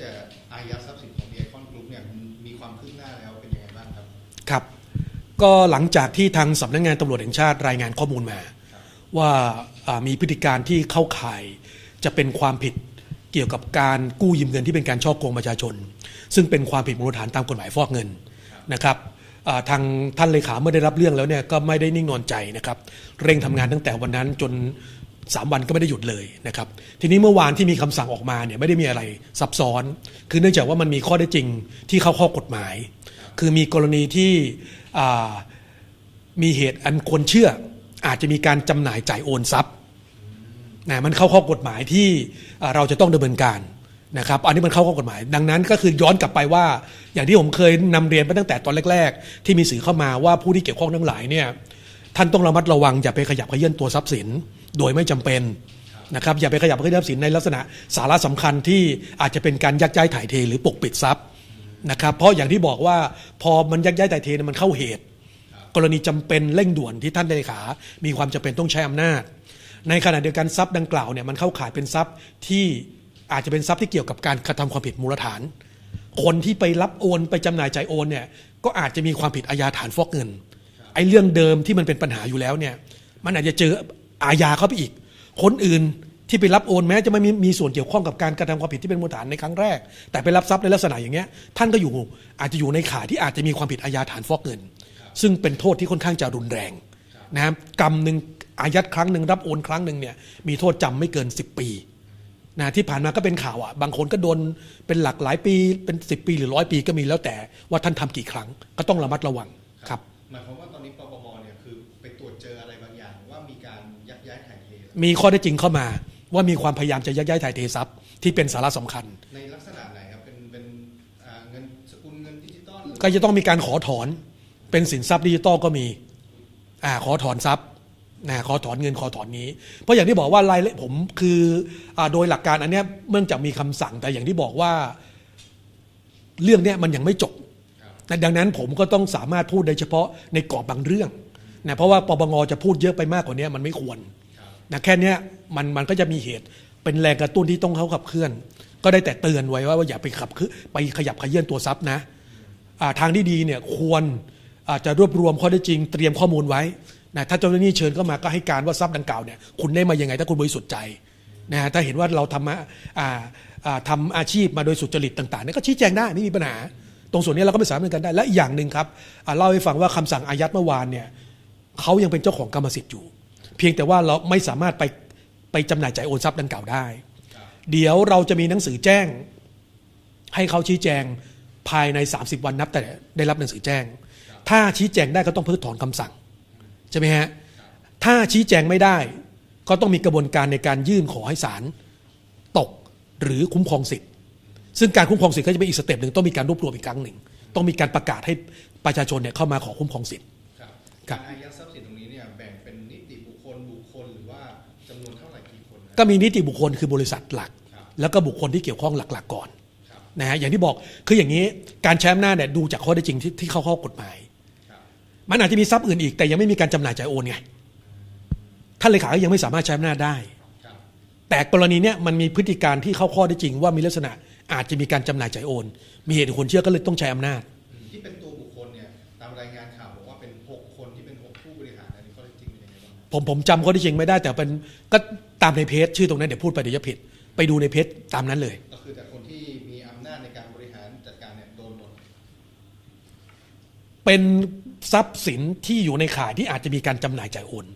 จะอายัดทรัพย์สินของดีไอคอนกรุ๊ปเนี่ยมีความคืบหน้าแล้วเป็นยังไงบ้างครับครับ ก็หลังจากที่ทางสำนักงานตำรวจแห่งชาติรายงานข้อมูลมาว่าอ่ามีพฤติการที่เข้าข่ายจะเป็นความผิดเกี่ยวกับการกู้ยืมเงินที่เป็นการช่อโกงประชาชน ซึ่งเป็นความผิดมูลฐานตามกฎหมายฟอกเงินนะครับอ่าทางท่านเลขาเมื่อได้รับเรื่องแล้วเนี่ยก็ไม่ได้นิ่งนอนใจนะครับ เร่งทำงานตั้งแต่วันนั้นจน 3 วันก็ไม่ได้หยุดเลยนะครับทีนี้เมื่อวานที่มีคำสั่งออกมาเนี่ยไม่ได้มีอะไรซับซ้อน คือเนื่องจากว่ามันมีข้อได้จริงที่เข้าข้อกฎหมาย คือมีกรณีที่มีเหตุอันควรเชื่อ อาจจะมีการจำหน่ายจ่ายโอนทรัพย์นะมันเข้าข้อกฎหมายที่เราจะต้องดำเนินการนะครับอันนี้มันเข้าข้อกฎหมาย ดังนั้นก็คือย้อนกลับไปว่า อย่างที่ผมเคยนำเรียนไปตั้งแต่ตอนแรก ๆ ที่มีสื่อเข้ามาว่าผู้ที่เกี่ยวข้องทั้งหลายเนี่ย ท่านต้องระมัดระวังอย่าไปขยับขยื่นตัวทรัพย์สินโดยไม่จำเป็นนะครับอย่าไปขยับขยื่นทรัพย์สินในลักษณะสาระสำคัญที่อาจจะเป็นการยักย้ายถ่ายเทหรือปกปิดทรัพย์นะครับเพราะอย่างที่บอกว่าพอมันยักย้ายถ่ายเทเนี่ยมันเข้าเหตุ กรณีจำเป็นเร่งด่วนที่ท่านเลขา มีความจำเป็นต้องใช้อำนาจ ในขณะเดียวกันทรัพย์ดังกล่าวเนี่ยมันเข้าข่ายเป็นทรัพย์ที่อาจจะเป็นทรัพย์ที่เกี่ยวกับการกระทำความผิดมูลฐาน คนที่ไปรับโอนไปจำหน่ายจ่ายโอนเนี่ยก็อาจจะมีความผิดอาญาฐานฟอกเงิน อ้เรื่องเดิมที่มันเป็นปัญหาอยู่แล้วเนี่ย มันอาจจะเจออาญาเข้าไปอีก คนอื่นที่ไปรับโอนแม้จะไม่มีมีส่วนเกี่ยวข้องกับการกระทำความผิดที่เป็นมูลฐานในครั้งแรก แต่ไปรับทรัพย์ในลักษณะอย่างเงี้ยท่านก็อยู่อาจจะอยู่ในข่ายที่อาจจะมีความผิดอาญาฐานฟอกเงิน ซึ่งเป็นโทษที่ค่อนข้างจะรุนแรงนะครับกรรมหนึ่งอายัดครั้งหนึ่งรับโอนครั้งหนึ่งเนี่ยมีโทษจำไม่เกิน 10 ปีนะที่ผ่านมาก็เป็นข่าวอะบางคนก็โดนเป็นหลักหลายปีเป็น 10 ปีหรือร้อยปีก็มีแล้วแต่ว่าท่านทำกี่ครั้งก็ต้องระมัดระวังครับ หมายความว่าตอนนี้ปปงเนี่ยคือไปตรวจเจออะไรบางอย่างว่ามีการยักย้ายถ่ายเทมีข้อได้จริงเข้ามา ว่ามีความพยายามจะยักย้ายถ่ายเททรัพย์ที่เป็นสาระสำคัญ ในลักษณะไหนครับเป็นเป็นอ่าเงินสกุลเงินดิจิตอลหรือก็จะต้องมีการขอถอนเป็นสินทรัพย์ดิจิตอลก็มีอ่าขอถอนทรัพย์นะขอถอนเงินขอถอนนี้ เพราะอย่างที่บอกว่ารายละผมคืออ่าโดยหลักการอันเนี้ยเมื่องจากมีคำสั่งแต่อย่างที่บอกว่า เรื่องเนี้ยมันยังไม่จบ นะดังนั้นผมก็ต้องสามารถพูดได้เฉพาะในกรอบบางเรื่องนะเพราะว่าปปงจะพูดเยอะไปมากกว่านี้มันไม่ควรนะแค่นี้มันมันก็จะมีเหตุเป็นแรงกระตุ้นที่ต้องเขาขับเคลื่อน ก็ได้แต่เตือนไว้ว่าอย่าไปขับเคลื่อนไปขยับขยื่นตัวทรัพย์นะทางที่ดีเนี่ยควรอาจจะรวบรวมข้อได้จริงเตรียมข้อมูลไว้นะถ้าเจ้าหน้าที่เชิญเข้ามาก็ให้การว่าทรัพย์ดังกล่าวเนี่ยคุณได้มายังไงถ้าคุณบริสุทธิ์ใจนะฮะถ้าเห็นว่าเราทำมาอ่าทำอาชีพมาโดยสุจริตต่างๆเนี่ยก็ชี้แจงได้ไม่มีปัญหา ตรงส่วนนี้เราก็ไม่สามารถดำเนินกันได้และอีกอย่างหนึ่งครับอ่าเล่าให้ฟังว่าคำสั่งอายัดเมื่อวานเนี่ยเขายังเป็นเจ้าของกรรมสิทธิ์อยู่ เพียงแต่ว่าเราไม่สามารถไปไปจำหน่ายจ่ายโอนทรัพย์ดังกล่าวได้ เดี๋ยวเราจะมีหนังสือแจ้ง ให้เขาชี้แจงภายใน 30 วันนับแต่ได้รับหนังสือแจ้ง ถ้าชี้แจงได้ก็ต้องเพิกถอนคำสั่งใช่ไหมฮะถ้าชี้แจงไม่ได้ ก็ต้องมีกระบวนการในการยื่นขอให้ศาลตกหรือคุ้มครองสิทธิ์ ซึ่งการคุ้มครองสิทธิ์ก็จะเป็นอีกสเต็ปหนึ่งต้องมีการรวบรวมอีกครั้งหนึ่งต้องมีการประกาศให้ประชาชนเนี่ยเข้ามาขอคุ้มครองสิทธิ์ ครับครักาบรอายัดทรัพย์สินตรงนี้เนี่ยแบ่งเป็นนิติบุคคลบุคคลหรือว่าจำนวนเท่าไหร่กี่คนนะก็มีนิติบุคคลคือบริษัทหลัก ครับแล้วก็บุคคลที่เกี่ยวข้องหลักๆก่อน ครับนะฮะอย่างที่บอกคืออย่างนี้การใช้อำนาจเนี่ยดูจากข้อได้จริงที่ที่เข้าข้อกฎหมาย ครับมันอาจจะมีทรัพย์อื่นอีกแต่ยังไม่มีการจำหน่ายจ่ายโอนไงท่านเลขาก็ยังไม่สามารถใช้อำนาจได้ ครับแต่กรณีเนี้ยมันมีพฤติการที่เข้าข้อได้จริงว่ามีลักษณะ อาจจะมีการจำหน่ายจ่ายโอน มีเหตุผลเชื่อก็เลยต้องใช้อำนาจอืมที่เป็นตัวบุคคลเนี่ยตามรายงานข่าวบอกว่าเป็นหกคนที่เป็นหกผู้บริหารอันนี้ข้อเท็จจริงเป็นยังไงบ้างครับผมผมจำข้อได้จริงไม่ได้แต่เป็นก็ตามในเพจชื่อตรงนั้นเดี๋ยวพูดไปเดี๋ยวจะผิด ไปดูในเพจตามนั้นเลย ก็คือแต่คนที่มีอำนาจในการบริหารจัดการเนี่ยโดนหมดเป็นทรัพย์สินที่อยู่ในข่ายที่อาจจะมีการจำหน่ายจ่ายโอน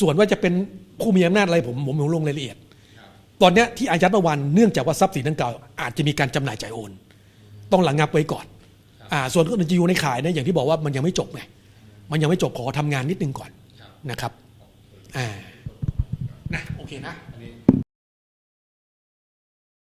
ส่วนว่าจะเป็นผู้มีอำนาจอะไรผมผมไม่ลงรายละเอียดครับ ตอนนี้ที่อายัดเมื่อวันเนื่องจากว่าทรัพย์สินดังกล่าวอาจจะมีการจำหน่ายจ่ายโอน ต้องหลังับไว้ก่อนอ่าส่วนก็จะอยู่ในขายนะอย่างที่บอกว่ามันยังไม่จบไงมันยังไม่จบขอทำงานนิดนึงก่อนนะครับอ่านะโอเคนะ